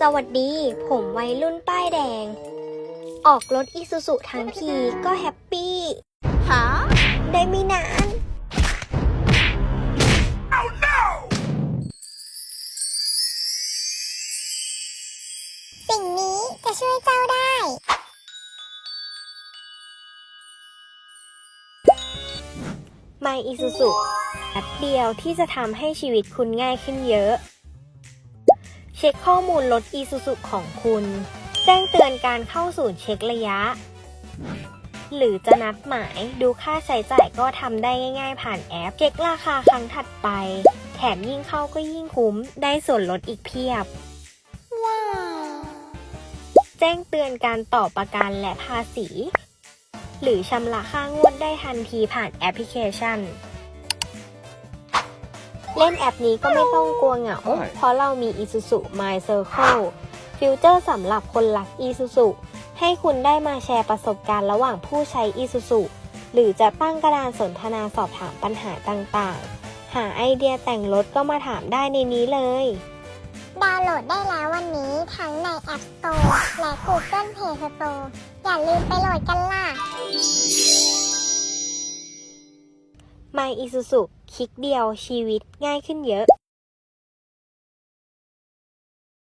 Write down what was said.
สวัสดี ผมวัยรุ่นป้ายแดง ออกรถอีซูซุทั้งทีก็แฮปปี้หาได้ไม่นานสิ่งนี้จะช่วยเจ้าได้ My Isuzu แอปเดียวที่จะทำให้ชีวิตคุณง่ายขึ้นเยอะ เช็คข้อมูลรถ Isuzu ของคุณ แจ้งเตือนการเข้าศูนย์เช็คระยะ หรือจะนัดหมายดูค่าใช้จ่ายก็ทำได้ง่าย ๆ ผ่านแอป เช็คราคาครั้งถัดไป แถมยิ่งเข้าก็ยิ่งคุ้ม ได้ส่วนลดอีกเพียบ ว้าว แจ้งเตือนการต่อประกันและภาษี หรือชำระค่างวดได้ทันทีผ่านแอปพลิเคชัน เล่นแอปนี้ก็ไม่ต้องกลัวเหงา เพราะเรามี Isuzu My Circle ฟิวเจอร์สำหรับคนรัก Isuzu ให้คุณได้มาแชร์ประสบการณ์ระหว่างผู้ใช้ Isuzu หรือจะตั้งกระดานสนทนาสอบถามปัญหาต่างๆ หาไอเดียแต่งรถก็มาถามได้ในนี้เลย ดาวน์โหลดได้แล้ววันนี้ทั้งใน App Store และ Google Play Store อย่าลืมไปโหลดกันล่ะ My Isuzu คลิกเดียวชีวิตง่ายขึ้นเยอะ